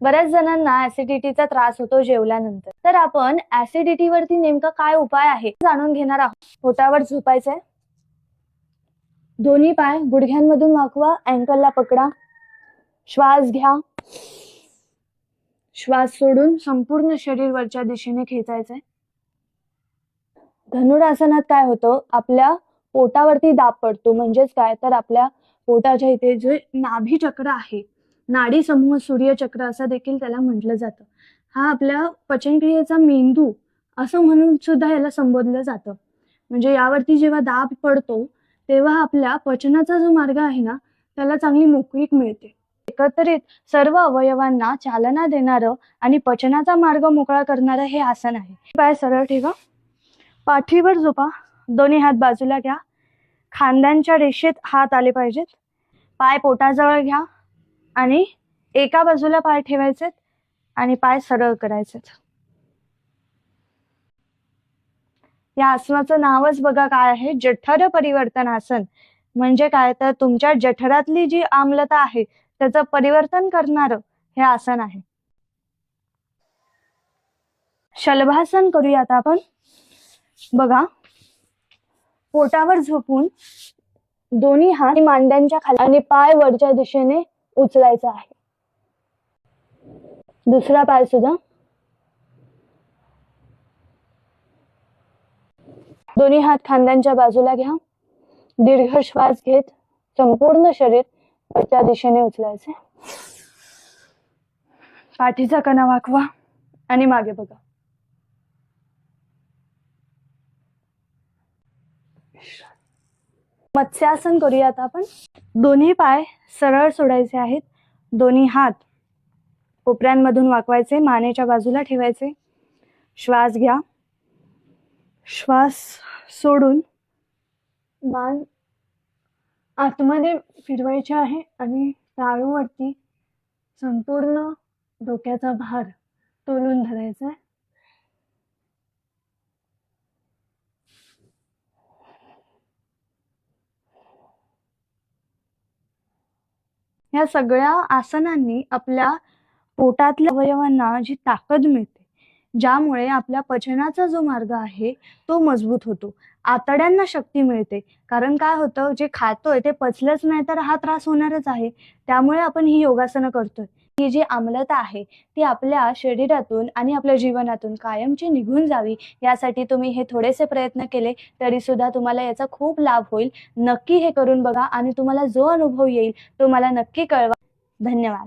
बऱ्याच जणांना ऍसिडिटीचा त्रास होतो जेवल्यानंतर. तर आपण ऍसिडिटी वरती नेमका काय उपाय आहे जाणून घेणार आहोत. पोटावर झोपायचंय. दोन्ही पाय गुडघ्यांमधून वाकवा अँकलला पकडा. श्वास घ्या. श्वास सोडून संपूर्ण शरीर वरच्या दिशेने खेचायचंय. धनुरासनात काय होतं? आपल्या पोटावरती दाब पडतो. म्हणजेच काय? तर आपल्या पोटाच्या इथे जे नाभी चक्र आहे नाडी समूह सूर्यचक्र असं देखील त्याला म्हटलं जातं. हा आपल्या पचनक्रियेचा मेंदू असं म्हणून सुद्धा याला संबोधलं जातं. म्हणजे यावरती जेव्हा दाब पडतो तेव्हा आपल्या पचनाचा जो मार्ग आहे ना त्याला चांगली मोकळीक मिळते. एकत्रित सर्व अवयवांना चालना देणारं आणि पचनाचा मार्ग मोकळा करणारं हे आसन आहे. पाय सरळ ठेवा. पाठीवर झोपा. दोन्ही हात बाजूला घ्या. खांद्यांच्या रेषेत हात आले पाहिजेत. पाय पोटाजवळ घ्या. आणि एका बाजूला पाय ठेवायचे आणि पाय सरळ करायचे या आसनाचं नावच बघा काय आहे? जठर परिवर्तन आसन. म्हणजे काय? तर तुमच्या जठरातली जी आम्लता आहे त्याचं परिवर्तन करणार हे आसन आहे. शलभासन करूया आता आपण. बघा. पोटावर झोपून दोन्ही हात मांड्यांच्या खाली आणि पाय वरच्या दिशेने उचलायचा आहे. दुसरा पाय सुद्धा. दोन्ही हात खांद्यांच्या बाजूला घ्या. दीर्घ श्वास घेत संपूर्ण शरीर वरच्या दिशेने उचलायचे. पाठीचा कणा वाकवा आणि मागे बघा. मत्स्यासन करूया आता आपण. दोन्ही पाय सरळ सोडायचे आहेत. दोन्ही हात कोपऱ्यांमधून वाकवायचे मानेच्या बाजूला ठेवायचे. श्वास घ्या. श्वास सोडून मान आतमध्ये फिरवायचे आहे आणि टाळूवरती संपूर्ण डोक्याचा भार तोलून धरायचा आहे. या सगळ्या आसनांनी आपल्या पोटातल्या अवयवांना जी ताकद मिळते ज्यामुळे आपल्या पचनाचा जो मार्ग आहे तो मजबूत होतो. आतड्यांना शक्ती मिळते. कारण काय होतं? जे खातोय ते पचलंच नाही तर हा त्रास होणारच आहे. त्यामुळे आपण ही योगासनं करतोय. ही जी आम्लता आहे ती आपल्या शरीरातून आणि आपल्या जीवनातून कायमची निघून जावी यासाठी तुम्ही हे थोडेसे प्रयत्न केले तरी सुद्धा तुम्हाला याचा खूप लाभ होईल. नक्की हे करून बघा आणि तुम्हाला जो अनुभव येईल तो मला नक्की कळवा. धन्यवाद.